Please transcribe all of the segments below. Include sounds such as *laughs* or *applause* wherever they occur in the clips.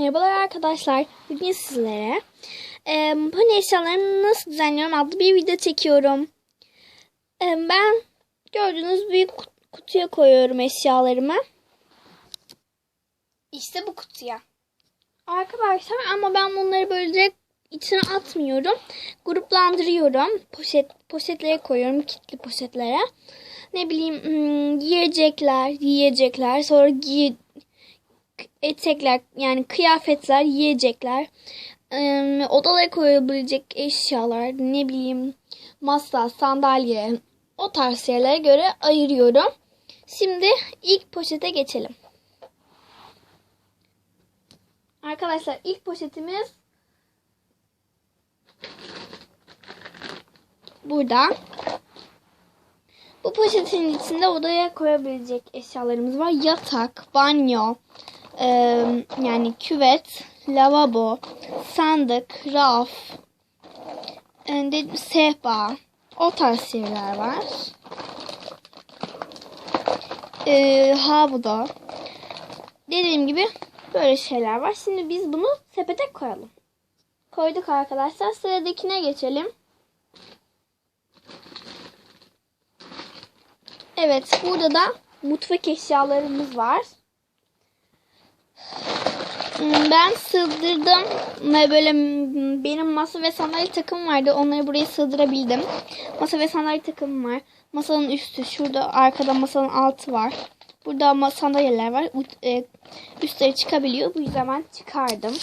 Merhabalar arkadaşlar. Bugün sizlere e, pony eşyalarımı nasıl düzenliyorum adlı bir video çekiyorum. E, ben gördüğünüz büyük kut- kutuya koyuyorum eşyalarımı. İşte bu kutuya. Arkadaşlar ama ben bunları böyle direkt içine atmıyorum. Gruplandırıyorum. Poşet poşetlere koyuyorum. Kitli poşetlere. Ne bileyim hmm, yiyecekler, yiyecekler, sonra giy etekler yani kıyafetler, yiyecekler, eee, odalara koyabilecek eşyalar, ne bileyim masa, sandalye, o tarz şeylere göre ayırıyorum. Şimdi ilk poşete geçelim. Arkadaşlar ilk poşetimiz burada. Bu poşetin içinde odaya koyabilecek eşyalarımız var. Yatak, banyo, eee, yani küvet, lavabo, sandık, raf, e, sehpa, o tarz şeyler var. Eee havlu. Dediğim gibi böyle şeyler var. Şimdi biz bunu sepete koyalım. Koyduk arkadaşlar. Sıradakine geçelim. Evet, burada da mutfak eşyalarımız var. Ben sığdırdım böyle benim masa ve sandalye takımım vardı. Onları buraya sığdırabildim. Masa ve sandalye takımım var. Masanın üstü, şurada arkada masanın altı var. Burada sandalyeler var. E, Üstleri çıkabiliyor. Bu yüzden ben çıkardım.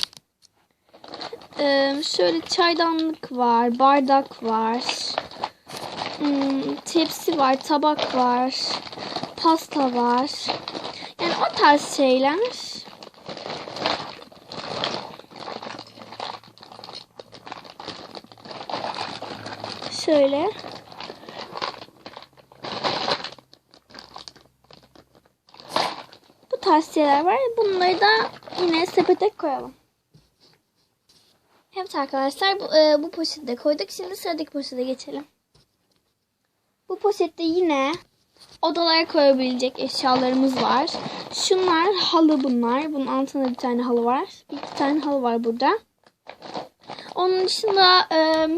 Ee, şöyle çaydanlık var, bardak var. Hmm, tepsi var, tabak var, pasta var. Yani o tarz şeyler. Şöyle. Bu tarz şeyler var. Bunları da yine sepete koyalım. Evet arkadaşlar bu, e, bu poşette koyduk. Şimdi sıradaki poşete geçelim. Bu poşette yine odalara koyabilecek eşyalarımız var. Şunlar halı bunlar. Bunun altında bir tane halı var. Bir iki tane halı var burada. Onun dışında e,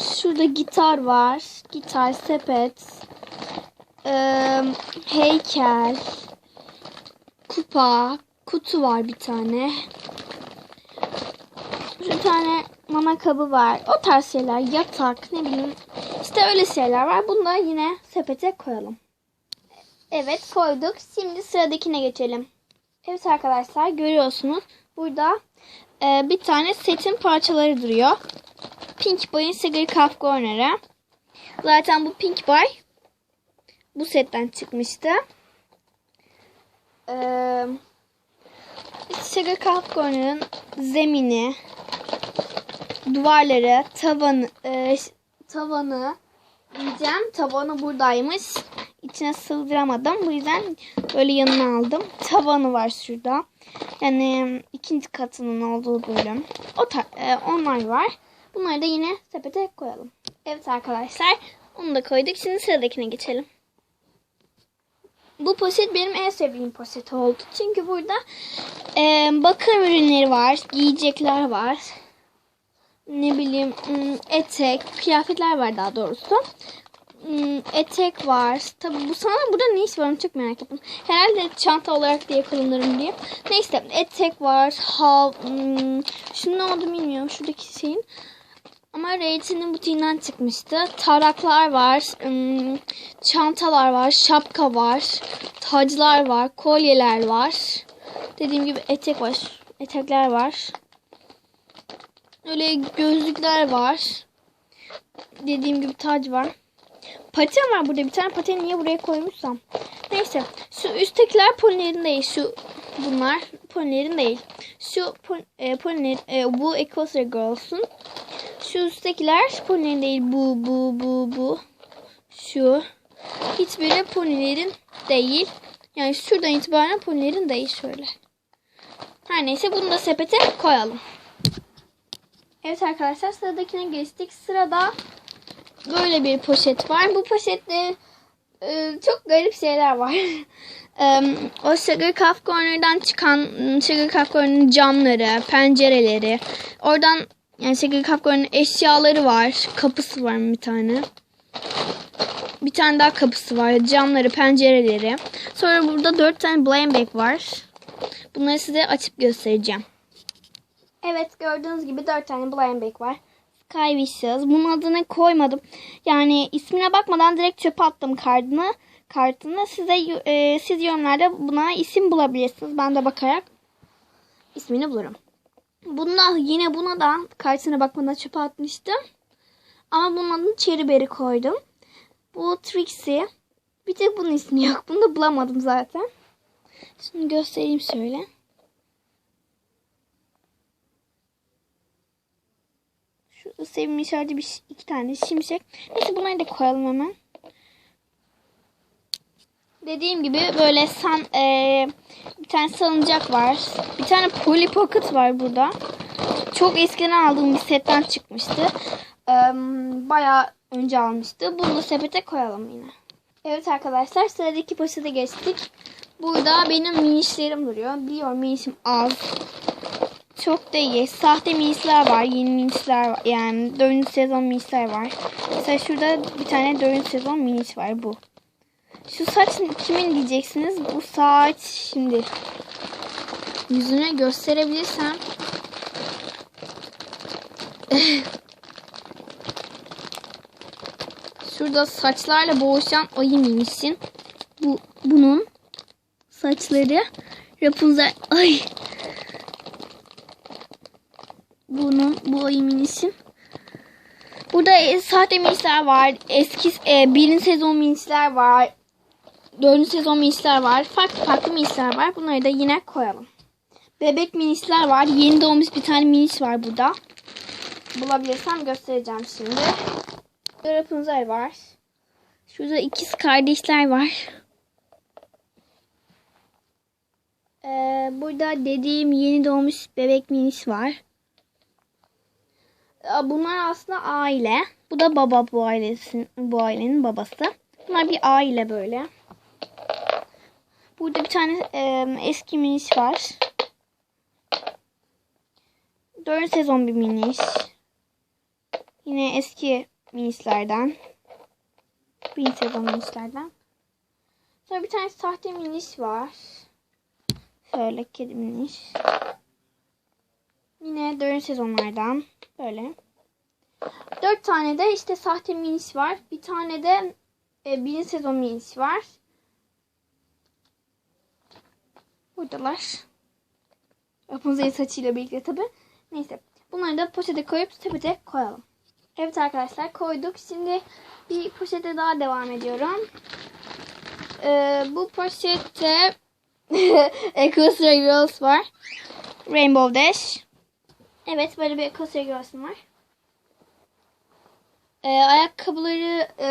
şurada gitar var. Gitar, sepet, e, heykel, kupa, kutu var bir tane. Bir tane mama kabı var. O tarz şeyler. Yatak ne bileyim. İşte öyle şeyler var. Da yine sepete koyalım. Evet koyduk. Şimdi sıradakine geçelim. Evet arkadaşlar görüyorsunuz. Burada e, bir tane setin parçaları duruyor. Pink Boy'un Cigar Cup Corner'ı. Zaten bu Pink Boy bu setten çıkmıştı. Eee Sugar Cup Corner'ın zemini, duvarları, tavanı, e, tavanı diyeceğim. Tavanı buradaymış. İçine sığdıramadım. Bu yüzden böyle yanına aldım. Tavanı var şurada. Yani ikinci katının olduğu bölüm. O e, onlar var. Bunları da yine sepete koyalım. Evet arkadaşlar. Onu da koyduk. Şimdi sıradakine geçelim. Bu poşet benim en sevdiğim poşet oldu. Çünkü burada e, bakım ürünleri var, giyecekler var. Ne bileyim hmm, etek, kıyafetler var daha doğrusu. Hmm, Etek var. Tabi bu sana burada ne iş var onu çok merak ettim. Herhalde çanta olarak diye kullanırım diye. Neyse etek var. Ha, hmm, şunun ne olduğunu bilmiyorum. Şuradaki şeyin. Ama Reytin'in butiğinden çıkmıştı. Taraklar var, ım, çantalar var, şapka var, taclar var, kolyeler var. Dediğim gibi etek var, etekler var. Öyle gözlükler var. Dediğim gibi tac var. Paten var burada. Bir tane pateni niye buraya koymuşsam. Neyse. Şu üsttekiler ponilerin değil. Şu bunlar ponilerin değil. Şu pon, e, e, bu Equestria Girls'un. Şu üsttekiler ponilerin değil. Bu, bu, bu, bu. Şu. Hiçbiri ponilerin değil. Yani şuradan itibaren ponilerin değil şöyle. Her neyse bunu da sepete koyalım. Evet arkadaşlar sıradakine geçtik. Sırada böyle bir poşet var. Bu poşette e, çok garip şeyler var. *laughs* Ee, o Sugar Cup Corner'dan çıkan Sugar Cup Corner'ın camları, pencereleri. Oradan yani Sugar Cup Corner'ın eşyaları var. Kapısı var bir tane. Bir tane daha kapısı var. Camları, pencereleri. Sonra burada dört tane blind bag var. Bunları size açıp göstereceğim. Evet gördüğünüz gibi dört tane blind bag var. Sky Wishes. Bunun adını koymadım. Yani ismine bakmadan direkt çöpe attım kartını. Kartını size e, siz yorumlarda buna isim bulabilirsiniz. Ben de bakarak ismini bulurum. Bunda yine buna da kartına bakmadan çöpe atmıştım. Ama bunun adını Cherry Berry koydum. Bu Trixie. Bir tek bunun ismi yok. Bunu da bulamadım zaten. Şimdi göstereyim şöyle. Şu sevimli içeride bir iki tane şimşek. Neyse bunları da koyalım hemen. Dediğim gibi böyle san, eee, bir tane salıncak var. Bir tane Polly Pocket var burada. Çok eskiden aldığım bir setten çıkmıştı. Eee, bayağı önce almıştı. Bunu da sepete koyalım yine. Evet arkadaşlar sıradaki poşete geçtik. Burada benim minişlerim duruyor. Biliyorum minişim az. Çok da iyi. Sahte minisler var. Yeni minisler var. Yani 4. sezon minisler var. Mesela şurada bir tane 4. sezon minis var bu. Şu saç kimin diyeceksiniz? Bu saç şimdi yüzüne gösterebilirsem *laughs* Şurada saçlarla boğuşan ayı minisin. Bu bunun saçları Rapunzel ay bunun bu ayı minisin. Burada e, sahte minisler var. Eski e, birinci sezon minisler var. Dördüncü sezon minisler var. Farklı farklı minisler var. Bunları da yine koyalım. Bebek minisler var. Yeni doğmuş bir tane minis var burada. Bulabilirsem göstereceğim şimdi. Rapunzel var. Şurada ikiz kardeşler var. Ee, burada dediğim yeni doğmuş bebek minis var. Bunlar aslında aile. Bu da baba bu ailesin bu ailenin babası. Bunlar bir aile böyle. Burada bir tane e, eski minis var. Dördüncü sezon bir minis. Yine eski minislerden. Birinci sezon minislerden. Sonra bir tane sahte minis var. Şöyle kedi minis. Yine dördüncü sezonlardan. Böyle. Dört tane de işte sahte minis var. Bir tane de e, birinci sezon minis var. Buradalar. Rapunzel'in saçıyla birlikte tabi. Neyse. Bunları da poşete koyup sepete koyalım. Evet arkadaşlar koyduk. Şimdi bir poşete daha devam ediyorum. Ee, bu poşette *laughs* Equestria Girls var. Rainbow Dash. Evet böyle bir Equestria Girls'ım var. Ee, ayakkabıları e,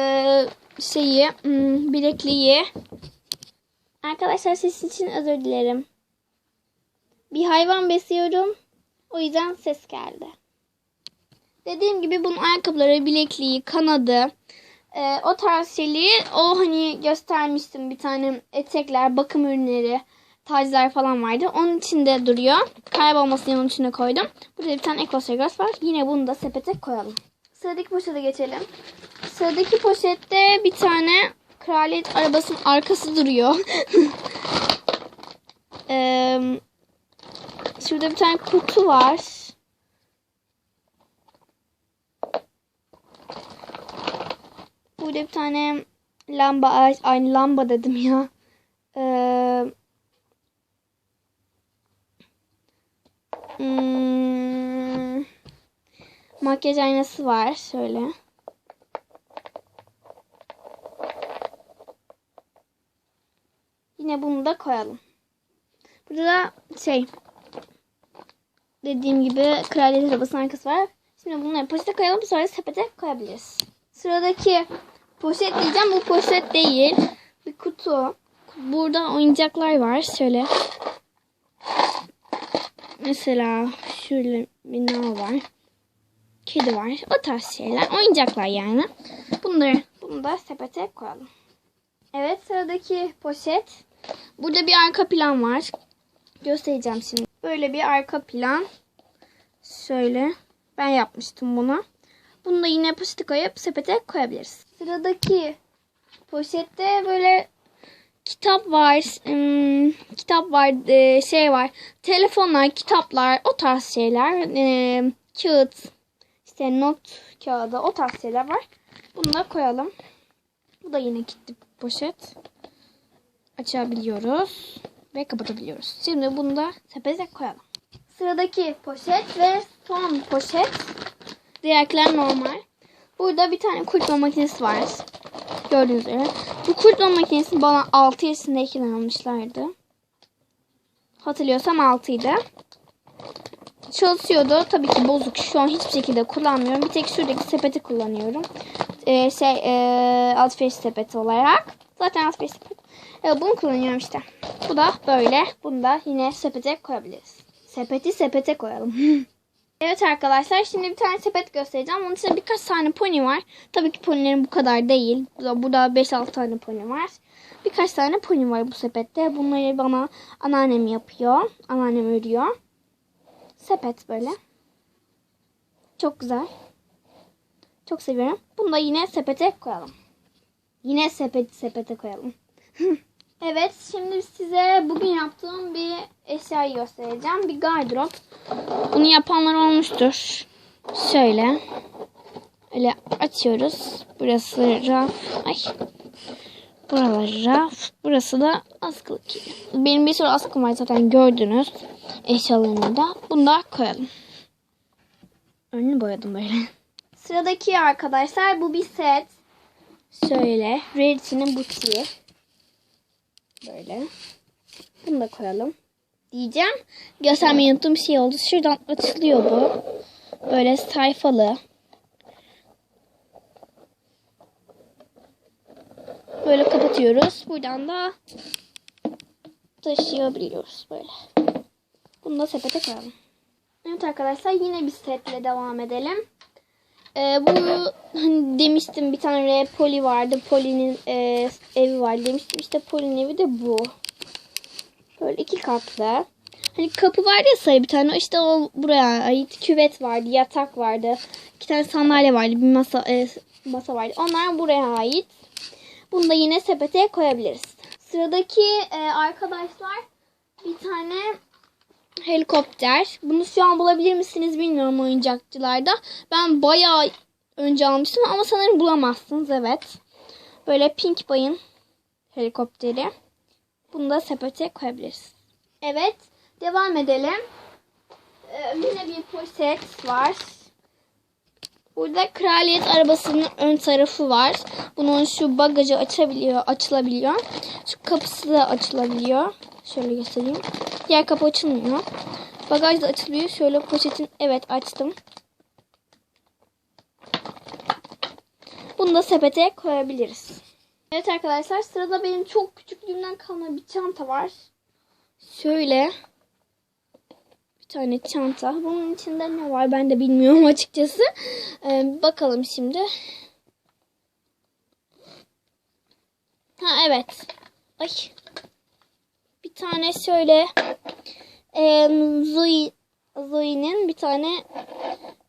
şeyi hmm, bilekliği Arkadaşlar ses için özür dilerim. Bir hayvan besliyorum. O yüzden ses geldi. Dediğim gibi bunun ayakkabıları, bilekliği, kanadı, e, o tarz şeyleri o hani göstermiştim bir tane etekler, bakım ürünleri, taclar falan vardı. Onun içinde duruyor. Kaybolmasın diye onun içine koydum. Burada bir tane ekosegos var. Yine bunu da sepete koyalım. Sıradaki poşete geçelim. Sıradaki poşette bir tane kraliyet arabasının arkası duruyor. *laughs* Eee şurada bir tane kutu var. Burada bir tane lamba, ay, aynı lamba dedim ya. Ee, hmm, makyaj aynası var şöyle. Yine bunu da koyalım. Burada da şey dediğim gibi kraliyet arabasının arkası var. Şimdi bunları poşete koyalım sonra sepete koyabiliriz. Sıradaki poşet diyeceğim. Bu poşet değil. Bir kutu. Burada oyuncaklar var. Şöyle. Mesela şöyle bir var. Kedi var. O tarz şeyler. Oyuncaklar yani. Bunları bunu da sepete koyalım. Evet sıradaki poşet. Burada bir arka plan var. Göstereceğim şimdi. Böyle bir arka plan. Şöyle. Ben yapmıştım bunu. Bunu da yine poşete koyup sepete koyabiliriz. Sıradaki poşette böyle kitap var. ım, kitap var. e, şey var. Telefonlar, kitaplar, o tarz şeyler. e, kağıt, işte not kağıdı, o tarz şeyler var. Bunu da koyalım. Bu da yine kilitli poşet. Açabiliyoruz ve kapatabiliyoruz. Şimdi bunu da sepete koyalım. Sıradaki poşet ve son poşet. Diğerler normal. Burada bir tane kurutma makinesi var. Gördüğünüz üzere. Bu kurutma makinesini bana 6 yaşındayken almışlardı. Hatırlıyorsam 6 idi. Çalışıyordu. Tabii ki bozuk. Şu an hiçbir şekilde kullanmıyorum. Bir tek şuradaki sepeti kullanıyorum. Ee, şey e, alışveriş sepeti olarak. Zaten alışveriş sepeti. Ee, bunu kullanıyorum işte. Bu da böyle. Bunu da yine sepete koyabiliriz. Sepeti sepete koyalım. *laughs* evet arkadaşlar şimdi bir tane sepet göstereceğim. Onun içinde birkaç tane pony var. Tabii ki ponilerin bu kadar değil. Burada burada 5-6 tane pony var. Birkaç tane pony var bu sepette. Bunları bana anneannem yapıyor. Anneannem örüyor. Sepet böyle. Çok güzel. Çok seviyorum. Bunu da yine sepete koyalım. Yine sepet sepete koyalım. *laughs* evet şimdi size bugün yaptığım bir eşyayı göstereceğim. Bir gardırop. Bunu yapanlar olmuştur. Şöyle. Öyle açıyoruz. Burası raf. Ay. Buralar raf. Burası da askılık. Benim bir sürü askım var zaten gördünüz. Eşyalarını da. Bunu da koyalım. Önünü boyadım böyle. Sıradaki arkadaşlar bu bir set. Şöyle. Rarity'nin butiği. Böyle. Bunu da koyalım. Diyeceğim. Göstermeyi unuttuğum şey oldu. Şuradan açılıyor bu. Böyle sayfalı. Böyle kapatıyoruz. Buradan da taşıyabiliyoruz böyle. Bunu da sepete koyalım. Evet arkadaşlar yine bir setle devam edelim. Ee, bu hani demiştim bir tane Poli vardı. Poli'nin e, evi var demiştim. İşte Poli'nin evi de bu. Böyle iki katlı. Hani kapı var ya sarı bir tane. İşte o buraya ait. Küvet vardı, yatak vardı. iki tane sandalye vardı, bir masa e, masa vardı. Onlar buraya ait. Bunu da yine sepete koyabiliriz. Sıradaki e, arkadaşlar bir tane helikopter. Bunu şu an bulabilir misiniz bilmiyorum oyuncakçılarda. Ben bayağı önce almıştım ama sanırım bulamazsınız. Evet. Böyle Pink Bay'ın helikopteri. Bunu da sepete koyabiliriz. Evet. Devam edelim. Ee, yine bir poşet var. Burada kraliyet arabasının ön tarafı var. Bunun şu bagajı açabiliyor, açılabiliyor. Şu kapısı da açılabiliyor. Şöyle göstereyim. Diğer kapı açılmıyor. Bagaj da açılıyor. Şöyle poşetin evet açtım. Bunu da sepete koyabiliriz. Evet arkadaşlar sırada benim çok küçüklüğümden kalma bir çanta var. Şöyle bir tane çanta. Bunun içinde ne var ben de bilmiyorum *laughs* açıkçası. Ee, bakalım şimdi. Ha evet. Ay. Bir tane şöyle e, Zoe bir tane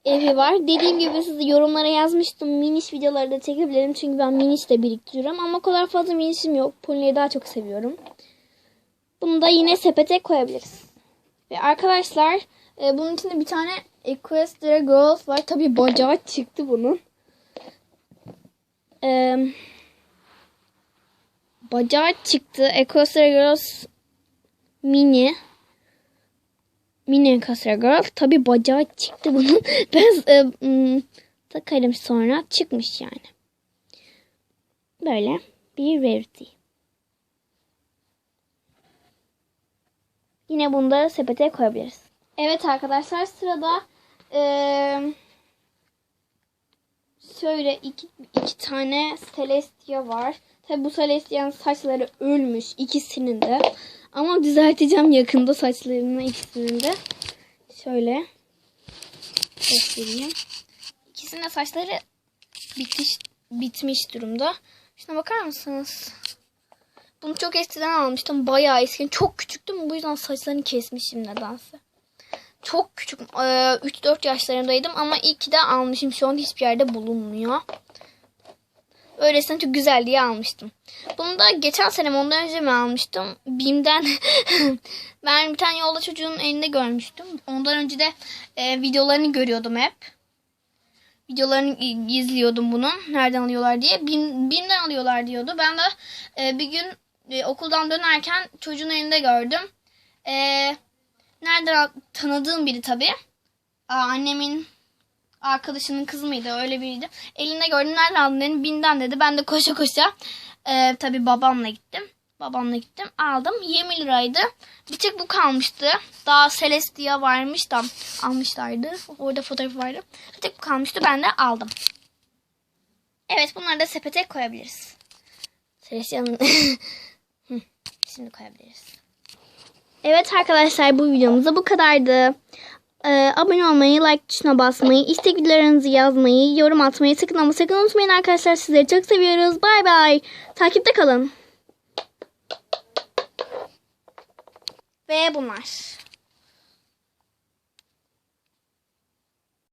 evi var. Dediğim gibi size yorumlara yazmıştım. Miniş videoları da çekebilirim. Çünkü ben miniş de biriktiriyorum. Ama o kadar fazla minişim yok. Ponileri daha çok seviyorum. Bunu da yine sepete koyabiliriz. Ve arkadaşlar e, bunun içinde bir tane Equestria Girls var. Tabi bacağı çıktı bunun. E, bacağı çıktı. Equestria Girls mini. Mini Equestria Girl. Tabi bacağı çıktı bunun. *laughs* ben e, m, takarım sonra. Çıkmış yani. Böyle bir rarity. Yine da sepete koyabiliriz. Evet arkadaşlar sırada eee, şöyle iki, iki tane Celestia var. Tabi bu Celestia'nın saçları ölmüş ikisinin de. Ama düzelteceğim yakında saçlarını ikisinin de. Şöyle göstereyim. İkisinin de saçları bitiş, bitmiş durumda. Şuna bakar mısınız? Bunu çok eskiden almıştım. Bayağı eski. Çok küçüktüm. Bu yüzden saçlarını kesmişim nedense. Çok küçük. Ee, 3-4 yaşlarındaydım ama iyi de almışım. Şu an hiçbir yerde bulunmuyor. Öylesine çok güzel diye almıştım. Bunu da geçen sene ondan önce mi almıştım? Bim'den *laughs* ben bir tane yolda çocuğun elinde görmüştüm. Ondan önce de e, videolarını görüyordum hep. Videolarını izliyordum bunun. Nereden alıyorlar diye. Bim, Bim'den alıyorlar diyordu. Ben de e, bir gün e, okuldan dönerken çocuğun elinde gördüm. E, nereden al- tanıdığım biri tabii. Aa, annemin arkadaşının kızı mıydı öyle biriydi. Elinde gördüm nereden aldın dedim. Bim'den dedi. Ben de koşa koşa e, tabii babamla gittim. Babamla gittim aldım 20 liraydı. Bir tek bu kalmıştı. Daha Celestia varmış da almışlardı. Orada fotoğrafı vardı. Bir tek bu kalmıştı ben de aldım. Evet bunları da sepete koyabiliriz. Celestia'nın *laughs* şimdi koyabiliriz. Evet arkadaşlar bu videomuzda bu kadardı. Ee, abone olmayı, like tuşuna basmayı, istek videolarınızı yazmayı, yorum atmayı sakın ama sakın unutmayın arkadaşlar. Sizleri çok seviyoruz. Bay bay. Takipte kalın. Ve bunlar.